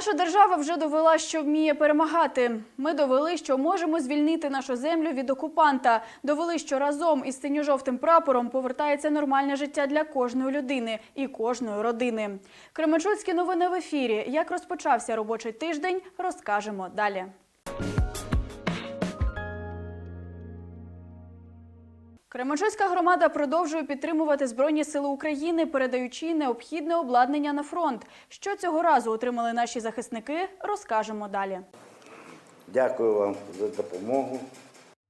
Наша держава вже довела, що вміє перемагати. Ми довели, що можемо звільнити нашу землю від окупанта. Довели, що разом із синьо-жовтим прапором повертається нормальне життя для кожної людини і кожної родини. Кременчуцькі новини в ефірі. Як розпочався робочий тиждень, розкажемо далі. Кременчуцька громада продовжує підтримувати Збройні сили України, передаючи необхідне обладнання на фронт. Що цього разу отримали наші захисники, розкажемо далі. Дякую вам за допомогу.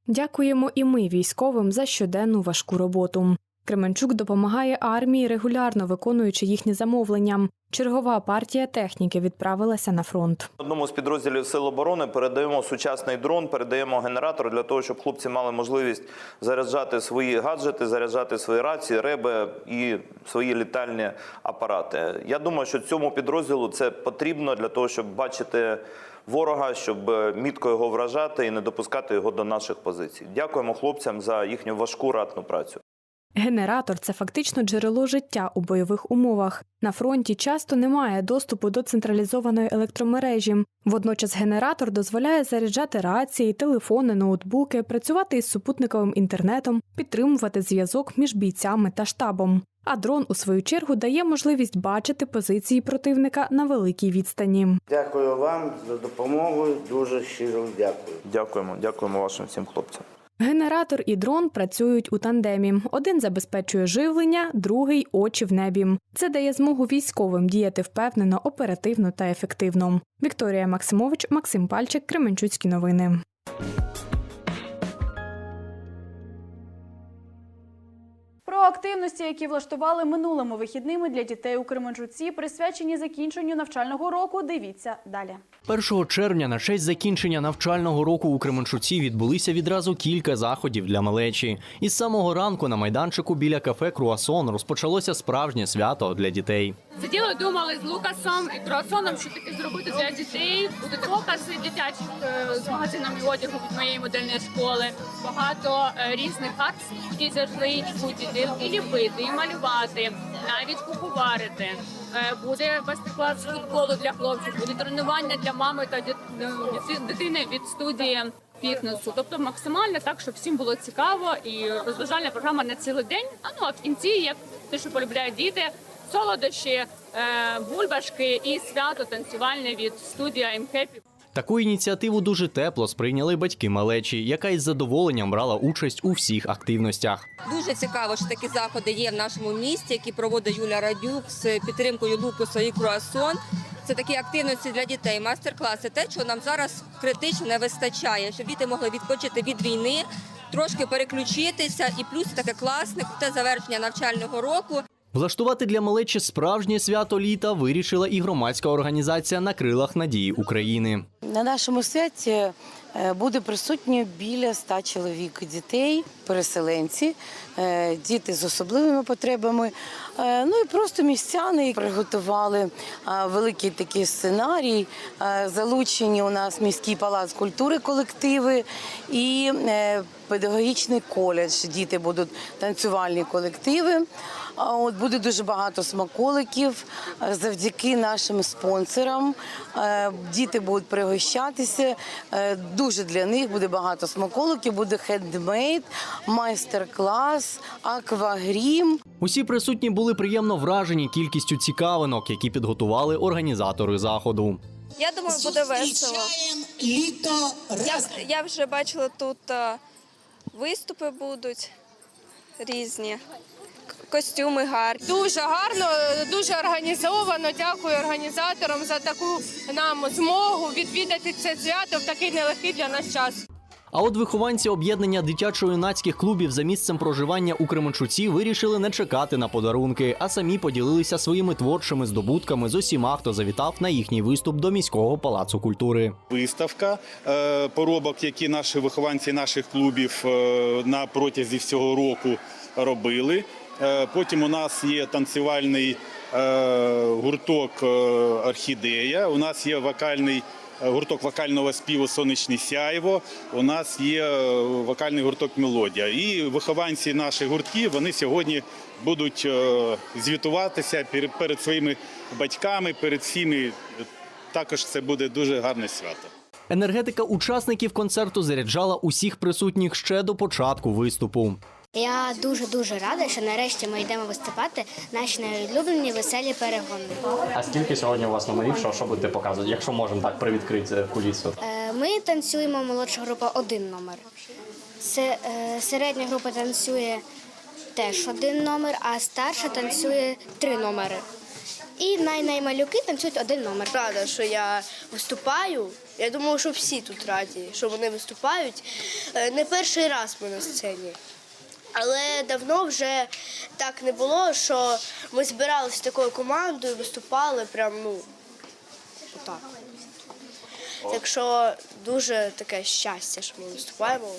Дякуємо і ми військовим за щоденну важку роботу. Кременчук допомагає армії, регулярно виконуючи їхні замовлення. Чергова партія техніки відправилася на фронт. Одному з підрозділів Сил оборони передаємо сучасний дрон, передаємо генератор для того, щоб хлопці мали можливість заряджати свої гаджети, заряджати свої рації, реби і свої літальні апарати. Я думаю, що цьому підрозділу це потрібно для того, щоб бачити ворога, щоб е, мітко його вражати і не допускати його до наших позицій. Дякуємо хлопцям за їхню важку ратну працю. Генератор це фактично джерело життя у бойових умовах. На фронті часто немає доступу до централізованої електромережі. Водночас генератор дозволяє заряджати рації, телефони, ноутбуки, працювати із супутниковим інтернетом, підтримувати зв'язок між бійцями та штабом. А дрон, у свою чергу, дає можливість бачити позиції противника на великій відстані. Дякую вам за допомогу. Дуже щиро дякую. Дякуємо, дякуємо вашим всім хлопцям. Генератор і дрон працюють у тандемі. Один забезпечує живлення, другий очі в небі. Це дає змогу військовим діяти впевнено, оперативно та ефективно. Вікторія Максимович, Максим Пальчик, Кременчуцькі новини. Активності, які влаштували минулими вихідними для дітей у Кременчуці, присвячені закінченню навчального року. Дивіться далі. 1 червня на честь закінчення навчального року у Кременчуці відбулися відразу кілька заходів для малечі. Із самого ранку на майданчику біля кафе Круасон розпочалося справжнє свято для дітей. Сиділи, думали з Лукасом і Круасоном, що таке зробити для дітей. Будуть покази дитячі е, з магазинами одягу від моєї модельної школи. Багато е, різних акцій. Діти завжди і будуть діти і ліпити, і малювати, навіть куховарити. Е, Буде майстер-клас з футболу для хлопців, буде тренування для мами та е, дитини від студії фітнесу. Тобто максимально так, щоб всім було цікаво і розважальна програма на цілий день. А ну а в кінці, як те, що полюбляють діти, солодощі, е, бульбашки і свято танцювальне від I'm Happy. Таку ініціативу дуже тепло сприйняли батьки малечі, яка із задоволенням брала участь у всіх активностях. Дуже цікаво, що такі заходи є в нашому місті, які проводить Юля Радюк з підтримкою Лукуса і Круасон. Це такі активності для дітей, майстер-класи. Те, що нам зараз критично не вистачає, щоб діти могли відпочити від війни, трошки переключитися, і плюс таке класне, круте завершення навчального року. Влаштувати для малечі справжнє свято літа вирішила і громадська організація на крилах надії України. На нашому святі е, буде присутньо біля ста чоловік дітей, переселенці, е, діти з особливими потребами. Е, Ну і просто містяни приготували великий такий сценарій. Залучені у нас міський палац культури колективи і педагогічний коледж. Діти будуть танцювальні колективи. А От буде дуже багато смаколиків е, завдяки нашим спонсорам. Е, Діти будуть пригощатися. Е, Дуже для них буде багато смаколиків, буде хендмейд, майстер-клас, аквагрім. Усі присутні були приємно вражені кількістю цікавинок, які підготували організатори заходу. Я думаю, буде весело. Літо Я, я вже бачила тут виступи будуть різні, костюми гарні. Дуже гарно, дуже організовано. Дякую організаторам за таку нам змогу відвідати це свято в такий нелегкий для нас час. А от вихованці об'єднання дитячо-юнацьких клубів за місцем проживання у Кременчуці вирішили не чекати на подарунки, а самі поділилися своїми творчими здобутками з усіма, хто завітав на їхній виступ до міського палацу культури. виставка е, поробок, які наші вихованці наших клубів е, на протязі всього року робили. Е, Потім у нас є танцювальний е, гурток е, Орхідея. У нас є вокальний гурток вокального співу Сонячне сяйво. У нас є вокальний гурток Мелодія. І вихованці наших гуртків вони сьогодні будуть звітуватися перед своїми батьками, перед всіми також це буде дуже гарне свято. Енергетика учасників концерту заряджала усіх присутніх ще до початку виступу. Я дуже дуже рада, що нарешті ми йдемо виступати наші найулюблені веселі перегони. А скільки сьогодні у вас номерів? Що, що будете показувати? Якщо можемо так привідкрити кулісу. Е, Ми танцюємо молодша група один номер. Е, Середня група танцює теж один номер, а старша танцює три номери. І най-наймалюки танцюють один номер. Рада, що я виступаю. Я думаю, що всі тут раді, що вони виступають. Е, Не перший раз ми на сцені. Але давно вже так не було, що ми збиралися такою командою, виступали прям, ну, отак. Так що дуже таке щастя, що ми виступаємо.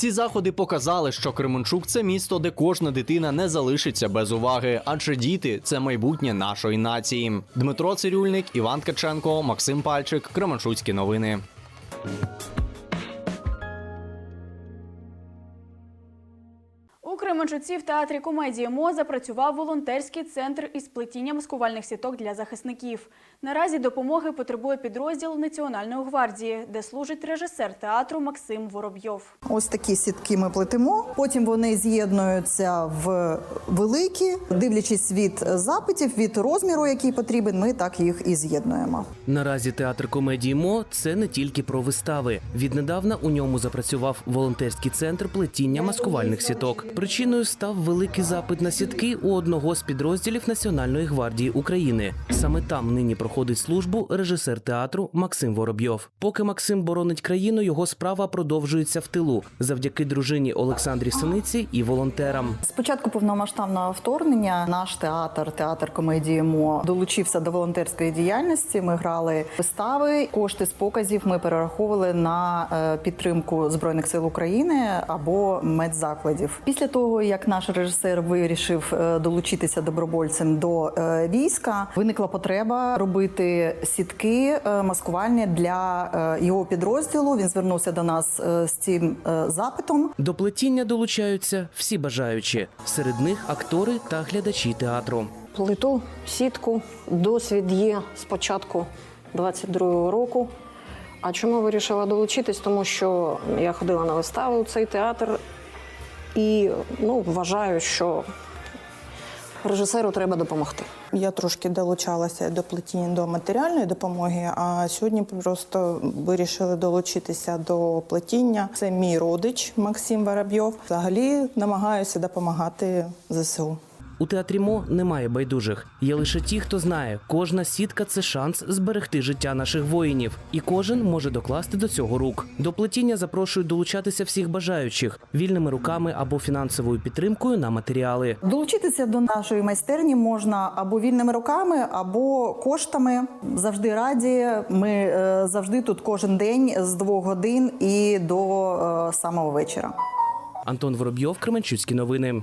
Ці заходи показали, що Кременчук це місто, де кожна дитина не залишиться без уваги, адже діти це майбутнє нашої нації. Дмитро Цирюльник, Іван Ткаченко, Максим Пальчик, Кременчуцькі новини. Кременчуці в театрі комедії МО запрацював волонтерський центр із плетіння маскувальних сіток для захисників. Наразі допомоги потребує підрозділ Національної гвардії, де служить режисер театру Максим Воробйов. Ось такі сітки ми плетемо. Потім вони з'єднуються в великі, дивлячись від запитів, від розміру, який потрібен, ми так їх і з'єднуємо. Наразі театр комедії МО це не тільки про вистави. Віднедавна у ньому запрацював волонтерський центр плетіння маскувальних сіток. Причиною став великий запит на сітки у одного з підрозділів Національної гвардії України. Саме там нині проходить службу режисер театру Максим Воробйов. Поки Максим боронить країну, його справа продовжується в тилу завдяки дружині Олександрі Синиці і волонтерам. Спочатку повномасштабного вторгнення наш театр, театр комедії МО, долучився до волонтерської діяльності. Ми грали вистави. Кошти з показів ми перераховували на е, підтримку збройних сил України або медзакладів. Після того, як наш режисер вирішив е, долучитися добровольцем до е, війська, виникла потреба робити сітки е, маскувальні для його підрозділу. Він звернувся до нас з цим запитом. До плетіння долучаються всі бажаючі. Серед них актори та глядачі театру. Плиту, сітку, досвід є з початку 22-го року. А чому вирішила долучитись? Тому що я ходила на вистави у цей театр і ну, вважаю, що режисеру треба допомогти. Я трошки долучалася до плетіння до матеріальної допомоги, а сьогодні просто вирішили долучитися до плетіння. Це мій родич Максим Воробйов. Взагалі намагаюся допомагати ЗСУ. У театрі МО немає байдужих. Є лише ті, хто знає, кожна сітка це шанс зберегти життя наших воїнів, і кожен може докласти до цього рук. До плетіння запрошують долучатися всіх бажаючих вільними руками або фінансовою підтримкою на матеріали. Долучитися до нашої майстерні можна або вільними руками, або коштами. Завжди раді. Ми е, завжди тут кожен день з двох годин і до е, самого вечора. Антон Воробйов, Кременчуцькі новини.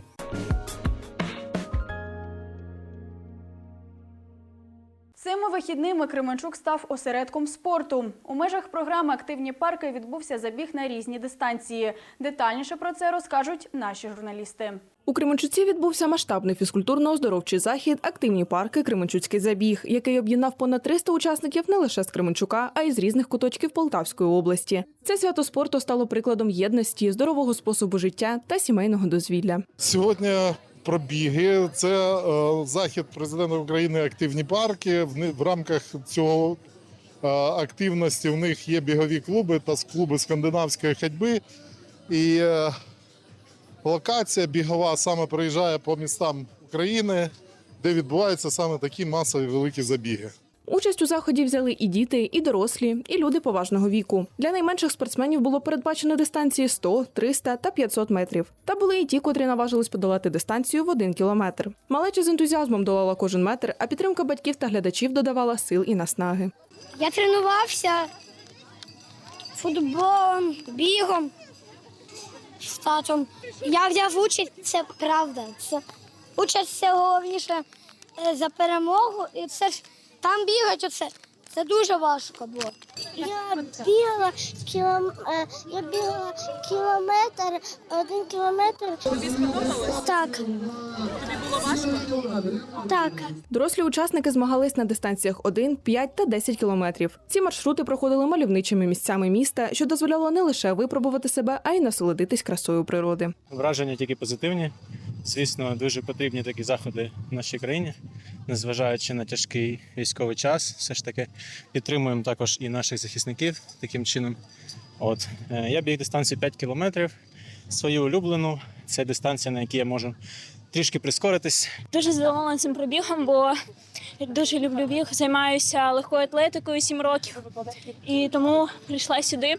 Вихідними Кременчук став осередком спорту. У межах програми Активні парки відбувся забіг на різні дистанції. Детальніше про це розкажуть наші журналісти. У Кременчуці відбувся масштабний фізкультурно-оздоровчий захід Активні парки Кременчуцький забіг, який об'єднав понад 300 учасників не лише з Кременчука, а й з різних куточків Полтавської області. Це свято спорту стало прикладом єдності, здорового способу життя та сімейного дозвілля. Сьогодні пробіги це е, захід президента України Активні парки. В, в рамках цього е, активності в них є бігові клуби та клуби скандинавської ходьби. І е, локація бігова саме приїжджає по містам України, де відбуваються саме такі масові великі забіги. Участь у заході взяли і діти, і дорослі, і люди поважного віку. Для найменших спортсменів було передбачено дистанції 100, 300 та 500 метрів. Та були і ті, котрі наважились подолати дистанцію в один кілометр. Малеча з ентузіазмом долала кожен метр, а підтримка батьків та глядачів додавала сил і наснаги. Я тренувався футболом, бігом з татом. Я взяв участь, це правда. Це участь це головніше е, за перемогу. І це ж там бігають оце. Це дуже важко було. Я бігала кілом... е, я бігала кілометр, один кілометр. Тобі сподобалось? Так. Тобі було важко? Так. Дорослі учасники змагались на дистанціях 1, 5 та 10 кілометрів. Ці маршрути проходили мальовничими місцями міста, що дозволяло не лише випробувати себе, а й насолодитись красою природи. Враження тільки позитивні. Звісно, дуже потрібні такі заходи в нашій країні, незважаючи на тяжкий військовий час. Все ж таки підтримуємо також і наших захисників таким чином. От е, я біг дистанцію 5 кілометрів. Свою улюблену. Це дистанція, на якій я можу трішки прискоритись. Дуже задоволена цим пробігом, бо дуже люблю біг, займаюся легкою атлетикою 7 років. І тому прийшла сюди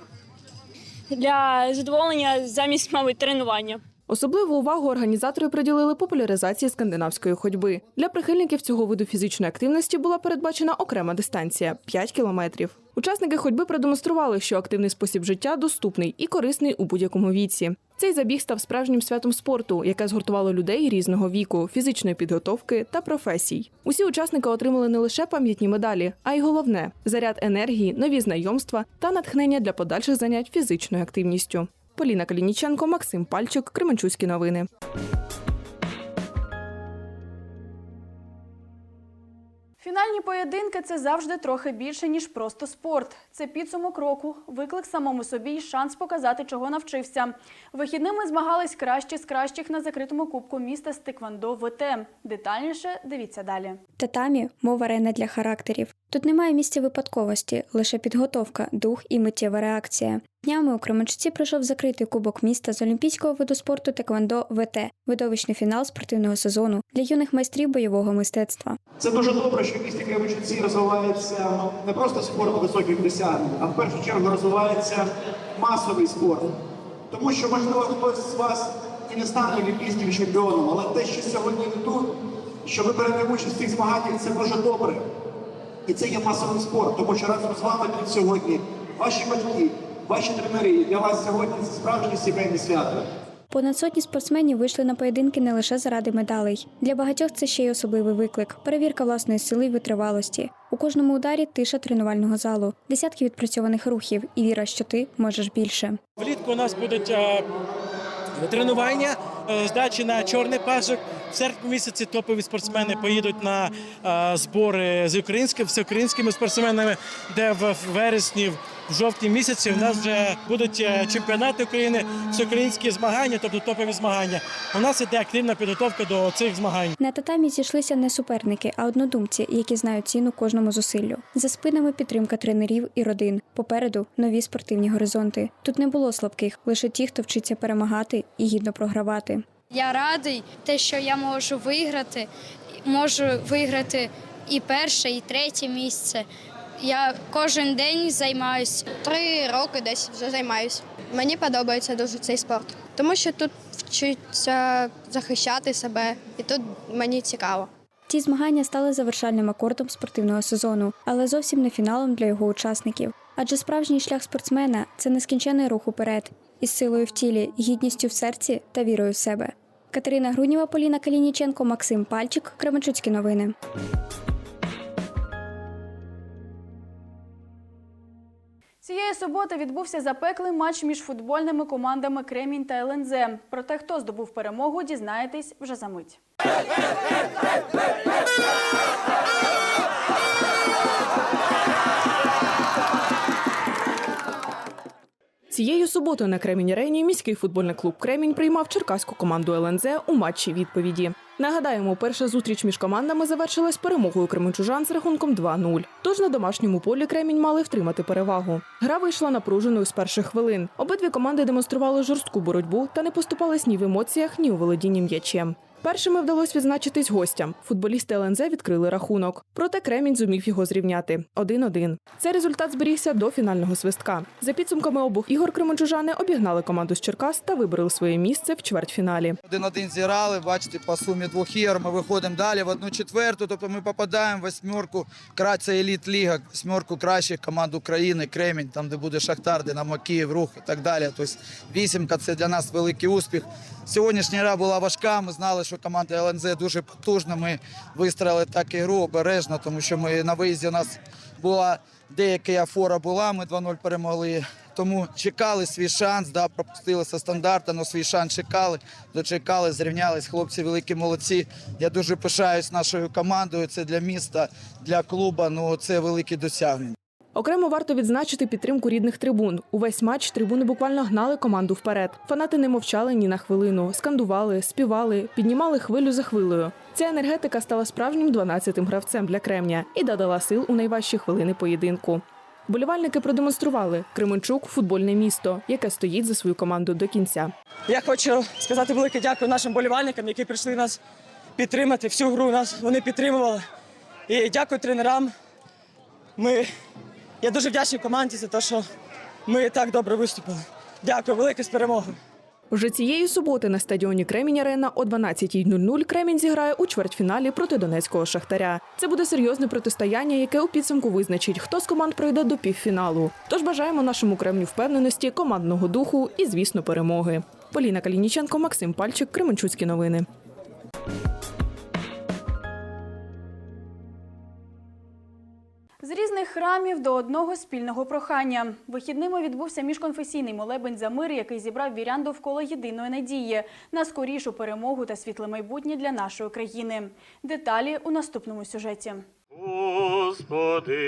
для задоволення замість, мабуть, тренування. Особливу увагу організатори приділили популяризації скандинавської ходьби. Для прихильників цього виду фізичної активності була передбачена окрема дистанція 5 кілометрів. Учасники ходьби продемонстрували, що активний спосіб життя доступний і корисний у будь-якому віці. Цей забіг став справжнім святом спорту, яке згуртувало людей різного віку, фізичної підготовки та професій. Усі учасники отримали не лише пам'ятні медалі, а й головне заряд енергії, нові знайомства та натхнення для подальших занять фізичною активністю. Поліна Калініченко, Максим Пальчик, Кременчуцькі новини. Фінальні поєдинки це завжди трохи більше, ніж просто спорт. Це підсумок року, виклик самому собі і шанс показати, чого навчився. Вихідними змагались кращі з кращих на закритому кубку міста з Тиквандо ВТ. Детальніше дивіться далі. Татамі мова арена для характерів. Тут немає місця випадковості, лише підготовка, дух і миттєва реакція. Днями у Кременчуці пройшов закритий кубок міста з олімпійського виду спорту Теквандо ВТ, видовищний фінал спортивного сезону для юних майстрів бойового мистецтва. Це дуже добре, що в місті Кременчуці розвивається не просто спорт високих досягнень, а в першу чергу розвивається масовий спорт. Тому що, можливо, хтось з вас і не стане олімпійським чемпіоном, але те, що сьогодні ви тут, що ви берете участь в цих змаганнях, це дуже добре. І це є масовий спорт, тому що разом з вами тут сьогодні ваші батьки, ваші тренери, і для вас сьогодні це справжнє сімейне свято. Понад сотні спортсменів вийшли на поєдинки не лише заради медалей. Для багатьох це ще й особливий виклик перевірка власної сили й витривалості. У кожному ударі тиша тренувального залу, десятки відпрацьованих рухів і віра, що ти можеш більше. Влітку у нас будуть е, тренування, е, здачі на чорний пасок. В серпні місяці топові спортсмени поїдуть на збори з українськими всеукраїнськими спортсменами, де в вересні, в жовтні місяці у нас вже будуть е, чемпіонати України, всеукраїнські змагання, тобто топові змагання. У нас іде активна підготовка до цих змагань. На татамі зійшлися не суперники, а однодумці, які знають ціну кожному зусиллю. За спинами підтримка тренерів і родин. Попереду нові спортивні горизонти. Тут не було слабких, лише ті, хто вчиться перемагати і гідно програвати. Я радий, те, що я можу виграти, можу виграти і перше, і третє місце. Я кожен день займаюся. Три роки десь вже займаюся. Мені подобається дуже цей спорт, тому що тут вчиться захищати себе, і тут мені цікаво. Ці змагання стали завершальним акордом спортивного сезону, але зовсім не фіналом для його учасників. Адже справжній шлях спортсмена це нескінчений рух уперед із силою в тілі, гідністю в серці та вірою в себе. Катерина Грудніва, Поліна Калініченко, Максим Пальчик, Кременчуцькі новини. Цієї суботи відбувся запеклий матч між футбольними командами Кремінь та ЛНЗ. Про те, хто здобув перемогу, дізнаєтесь вже за мить. Цієї суботи на Кремінь Арені міський футбольний клуб Кремінь приймав черкаську команду ЛНЗ у матчі відповіді. Нагадаємо, перша зустріч між командами завершилась перемогою кременчужан з рахунком 2-0. Тож на домашньому полі Кремінь мали втримати перевагу. Гра вийшла напруженою з перших хвилин. Обидві команди демонстрували жорстку боротьбу та не поступались ні в емоціях, ні у володінні м'ячем. Першими вдалося відзначитись гостям. Футболісти ЛНЗ відкрили рахунок. Проте Кремінь зумів його зрівняти 1-1. Цей результат зберігся до фінального свистка. За підсумками обох ігор кременчужани обігнали команду з Черкас та вибрали своє місце в чвертьфіналі. Один-один зіграли, бачите, по сумі двох ігор ми виходимо далі в одну четверту, тобто ми попадаємо в восьмерку, кра- це еліт ліга, восьмерку кращих команд України, Кремінь, там де буде Шахтар, Динамо Київ, Рух і так далі. Тобто вісімка це для нас великий успіх. Сьогоднішня гра була важка. Ми знали, що команда ЛНЗ дуже потужна. Ми вистроїли так ігру обережно, тому що ми на виїзді у нас була деяка фора була. Ми 2-0 перемогли. Тому чекали свій шанс, да, пропустили со стандарту, але свій шанс чекали, дочекали, зрівнялись. Хлопці великі молодці. Я дуже пишаюсь нашою командою. Це для міста, для клубу. Ну це великі досягнення. Окремо варто відзначити підтримку рідних трибун. Увесь матч трибуни буквально гнали команду вперед. Фанати не мовчали ні на хвилину, скандували, співали, піднімали хвилю за хвилею. Ця енергетика стала справжнім 12-тим гравцем для Кремня і додала сил у найважчі хвилини поєдинку. Болівальники продемонстрували Кременчук футбольне місто, яке стоїть за свою команду до кінця. Я хочу сказати велике дякую нашим болівальникам, які прийшли нас підтримати. Всю гру нас вони підтримували. І дякую тренерам. Ми... Я дуже вдячний команді за те, що ми так добре виступили. Дякую, велике з перемогою. Вже цієї суботи на стадіоні Кремінь Арена о 12.00 Кремінь зіграє у чвертьфіналі проти донецького шахтаря. Це буде серйозне протистояння, яке у підсумку визначить, хто з команд пройде до півфіналу. Тож бажаємо нашому Кремню впевненості, командного духу і, звісно, перемоги. Поліна Калініченко, Максим Пальчик, Кременчуцькі новини. Різних храмів до одного спільного прохання. Вихідними відбувся міжконфесійний молебень за мир, який зібрав вірян довкола єдиної надії на скорішу перемогу та світле майбутнє для нашої країни. Деталі у наступному сюжеті. Господи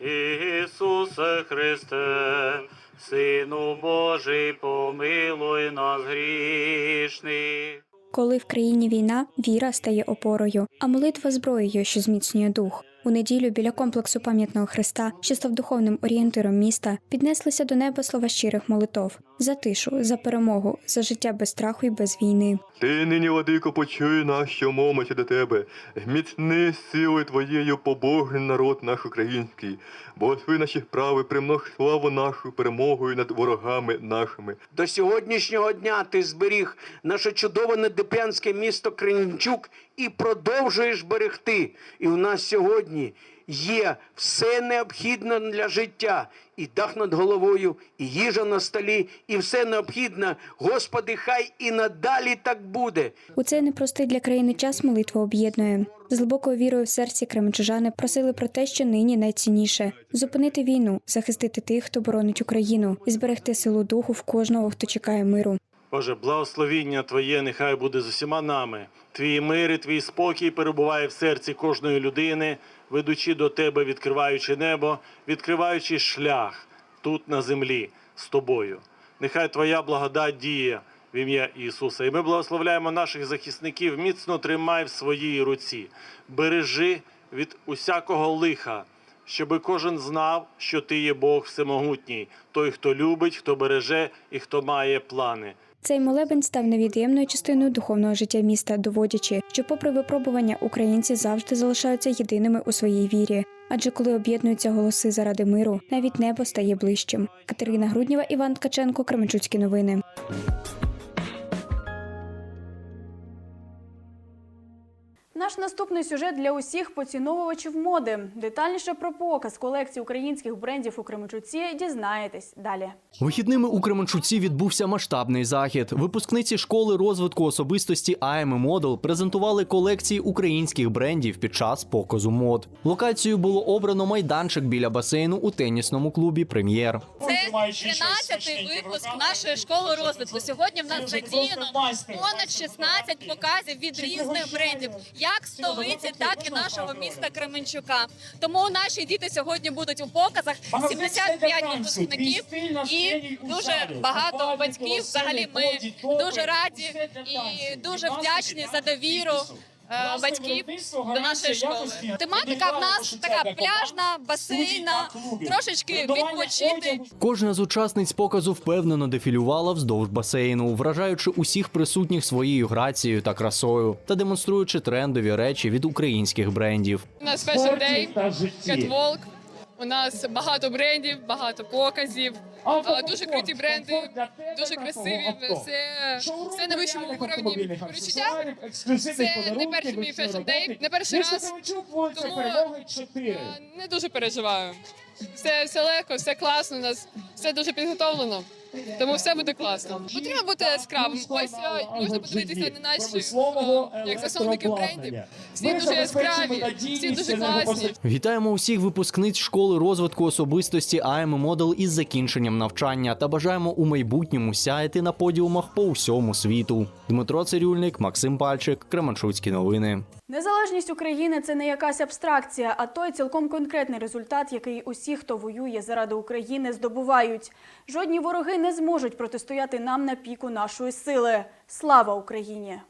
Ісусе Христе, Сину Божий, помилуй нас грішних. Коли в країні війна, віра стає опорою, а молитва зброєю, що зміцнює дух. У неділю біля комплексу пам'ятного Христа, що став духовним орієнтиром міста, піднеслися до неба слова щирих молитов за тишу, за перемогу, за життя без страху і без війни. Ти нині, владико, почуй нас, що мовимося до тебе. Зміцни силою твоєю побожний народ наш український, благослови наші справи, примнож славу нашу перемогою над ворогами нашими. До сьогоднішнього дня ти зберіг наше чудове недеп'янське місто Кременчук і продовжуєш берегти. І у нас сьогодні є все необхідне для життя. І дах над головою, і їжа на столі, і все необхідне. Господи, хай і надалі так буде. У цей непростий для країни час молитва об'єднує. З глибокою вірою в серці кременчужани просили про те, що нині найцінніше зупинити війну, захистити тих, хто боронить Україну, і зберегти силу духу в кожного, хто чекає миру. Боже, благословіння Твоє нехай буде з усіма нами. Твій мир і твій спокій перебуває в серці кожної людини, ведучи до Тебе, відкриваючи небо, відкриваючи шлях тут на землі з тобою. Нехай Твоя благодать діє в ім'я Ісуса. І ми благословляємо наших захисників, міцно тримай в своїй руці, бережи від усякого лиха. Щоби кожен знав, що ти є Бог всемогутній, той, хто любить, хто береже і хто має плани. Цей молебень став невід'ємною частиною духовного життя міста, доводячи, що, попри випробування, українці завжди залишаються єдиними у своїй вірі. Адже коли об'єднуються голоси заради миру, навіть небо стає ближчим. Катерина Груднєва, Іван Ткаченко, Кременчуцькі новини. Наш наступний сюжет для усіх поціновувачів моди. Детальніше про показ колекції українських брендів у Кременчуці дізнаєтесь далі. Вихідними у Кременчуці відбувся масштабний захід. Випускниці школи розвитку особистості AM Model презентували колекції українських брендів під час показу мод. Локацією було обрано майданчик біля басейну у тенісному клубі Прем'єр. Це 13-й випуск нашої школи розвитку. Сьогодні в нас задіяно понад 16 показів від різних брендів, як столиці, так і нашого міста Кременчука. Тому наші діти сьогодні будуть у показах. 75 випускників і дуже багато батьків. Взагалі, ми дуже раді і дуже вдячні за довіру. Е, Батьків до нашої школи тематика в нас така пляжна, басейна, трошечки відпочити. Кожна з учасниць показу впевнено дефілювала вздовж басейну, вражаючи усіх присутніх своєю грацією та красою та демонструючи трендові речі від українських брендів. У нас Fashion Day, Catwalk. У нас багато брендів, багато показів. Дуже круті бренди, дуже красиві. Все, все на вищому уровні почуття. Це не перший мій фешн-дей, не перший раз. Тому е, не дуже переживаю. Все, все легко, все класно. У нас все дуже підготовлено. Тому все буде класно. Потрібно бути яскравим. Ось е, можна подивитися на наші е, як засновники брендів. Всі дуже яскраві, всі дуже класні. Вітаємо усіх випускниць школи розвитку особистості АМ Модел із закінченням навчання та бажаємо у майбутньому сяяти на подіумах по всьому світу. Дмитро Цирюльник, Максим Пальчик, Кременчуцькі новини. Незалежність України це не якась абстракція, а той цілком конкретний результат, який усі, хто воює заради України, здобувають. Жодні вороги не зможуть протистояти нам на піку нашої сили. Слава Україні!